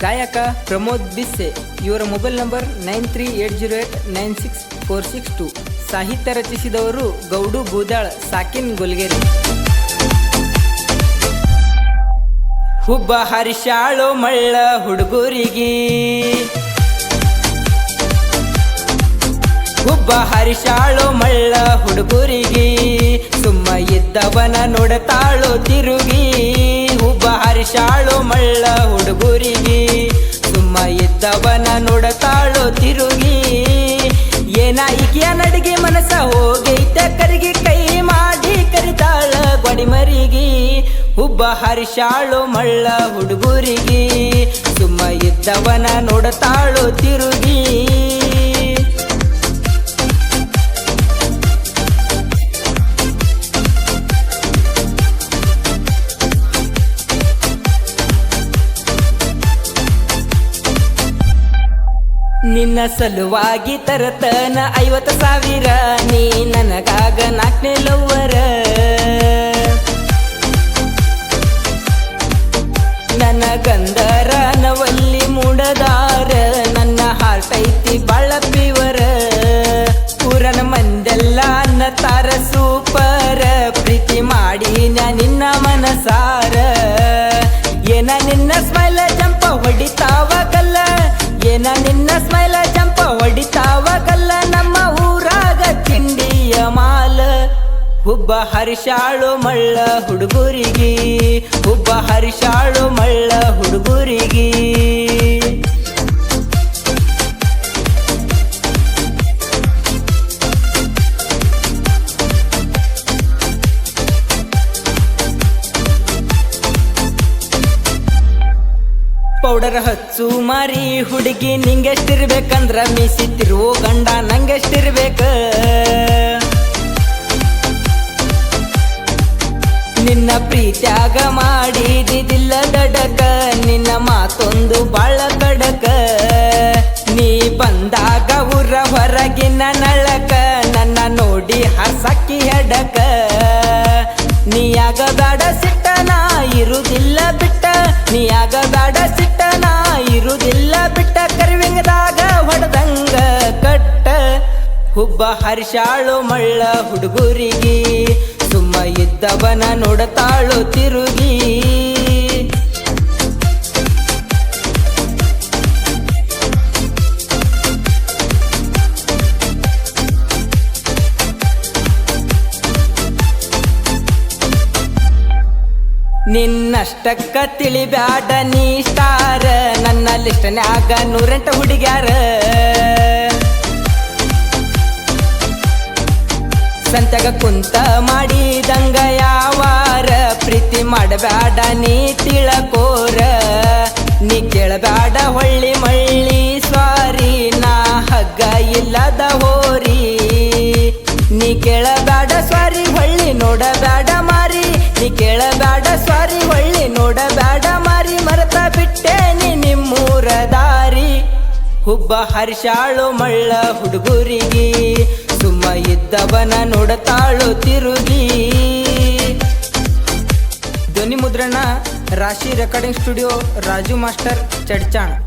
ಗಾಯಕ ಪ್ರಮೋದ್ ಬಿಸ್ಸೆ. ಇವರ mobile number nine three eight zero eight nine six four six two. ಸಾಹಿತ್ಯ ರಚಿಸಿದವರು ಗೌಡು ಬೂದಾಳ್ ಸಾಕಿನ್ ಗೊಲ್ಗೇರಿ. ಹುಬ್ಬ ಹರಿಶಾಳು ಮಳ್ಳ ಹುಡುಗರಿಗೆ. ಹುಬ್ಬ ಹರಿಶಾಳು ಮಳ್ಳ ಹುಡುಗರಿಗೆ. ಸುಮ್ಮ ಇದ್ದವನ ನೋಡತಾಳು ತಿರುಗಿ. ಹುಬ್ಬ ಹರಿಶಾಳು ಮಳ್ಳ ಹುಡುಗೂರಿ ಇದ್ದವನ ನೋಡತಾಳು ತಿರುಗಿ. ಏನ ಈಕೆಯ ನಡಿಗೆ ಮನಸ ಹೋಗೈತೆ, ಕರಿಗೆ ಕೈ ಮಾಡಿ ಕರಿತಾಳ ಮರಿಗಿ ಹುಬ್ಬ ಹರಿಶಾಳು ಮಳ್ಳ ಹುಡುಗರಿಗೆ. ಸುಮ್ಮ ಇದ್ದವನ ನೋಡತಾಳು ತಿರುಗಿ. ನಿನ್ನ ಸಲುವಾಗಿ ತರತನ ಐವತ್ತು ಸಾವಿರ. ನೀ ನನಗಾಗ ನಾಲ್ಕನೇ ಲವ್ವರ. ಹುಬ್ಬ ಹರಿಶಾಳು ಮಳ್ಳ ಹುಡುಗರಿಗೆ. ಹುಬ್ಬ ಹರಿಶಾಳು ಮಳ್ಳ ಹುಡುಗರಿಗೆ. ಪೌಡರ್ ಹಚ್ಚು ಮಾರಿ ಹುಡುಗಿ ನಿಂಗೆಷ್ಟಿರ್ಬೇಕಂದ್ರ ಮೀಸಿತ್ತಿರುವ ತಿರುವು ಗಂಡ ನಂಗೆಷ್ಟಿರ್ಬೇಕ. ನಿನ್ನ ಪ್ರೀತ್ಯಾಗ ಮಾಡಿದಿಲ್ಲ ದಡಕ ನಿನ್ನ ಮಾತೊಂದು ಬಾಳ ಕಡಕ ನೀ ಬಂದಾಗ ಊರ ಹೊರಗಿನ ನಳಕ, ನನ್ನ ನೋಡಿ ಹಸಕ್ಕಿ ಹೆಡಕ. ನೀಯಾಗ ಬೇಡ ಸಿಟ್ಟ ನಾ ಇರುದಿಲ್ಲ ಬಿಟ್ಟ ನೀಯಾಗ ಬೇಡ ಸಿಟ್ಟ ನಾ ಇರುದಿಲ್ಲ ಬಿಟ್ಟ. ಕರಿವಿಂಗದಾಗ ಹೊಡೆದಂಗ ಕಟ್ಟ, ಹುಬ್ಬ ಹರಿಶಾಳು ಮಳ್ಳ ಹುಡುಗರಿಗೆ. ಸುಮ್ಮ ಇದ್ದವನ ನೋಡತಾಳು ತಿರುಗಿ. ನಿನ್ನಷ್ಟಕ್ಕ ತಿಳಿಬ್ಯಾಡ ನೀ ಸ್ಟಾರ. ನನ್ನ ಲಿಸ್ಟನ್ಯಾಗ ನೂರೆಂಟ ಹುಡುಗ್ಯಾರ. ಸಂತ್ಯಾಗ ಕುಂತ ಮಾಡಿದಂಗ ಯಾವಾರ ಪ್ರೀತಿ ಮಾಡಬೇಡ ನೀ ತಿಳಕೋರ. ನೀ ಕೇಳಬೇಡ ಹೊಳ್ಳಿ ಮಳ್ಳಿ ಸ್ವಾರಿ, ನಾ ಹಗ್ಗ ಇಲ್ಲದ ಹೋರಿ. ನೀ ಕೇಳಬೇಡ ಸ್ವಾರಿ, ಹೊಳ್ಳಿ ನೋಡಬೇಡ ಮಾರಿ. ನೀ ಕೇಳಬೇಡ ಸ್ವಾರಿ, ಹೊಳ್ಳಿ ನೋಡಬೇಡ ಮಾರಿ. ಮರತ ಬಿಟ್ಟೆ ನೀ ನಿಮ್ಮೂರ ದಾರಿ. ಹುಬ್ಬ ಹರ್ಷಾಳು ಮಳ್ಳ ಹುಡುಗರಿಗೆ. ಸುಮ್ಮ ಇದ್ದವನ ನೋಡತಾಳು ತಿರುಗಿ. ಧ್ವನಿ ಮುದ್ರಣ Rashi recording studio Raju master Chadchan.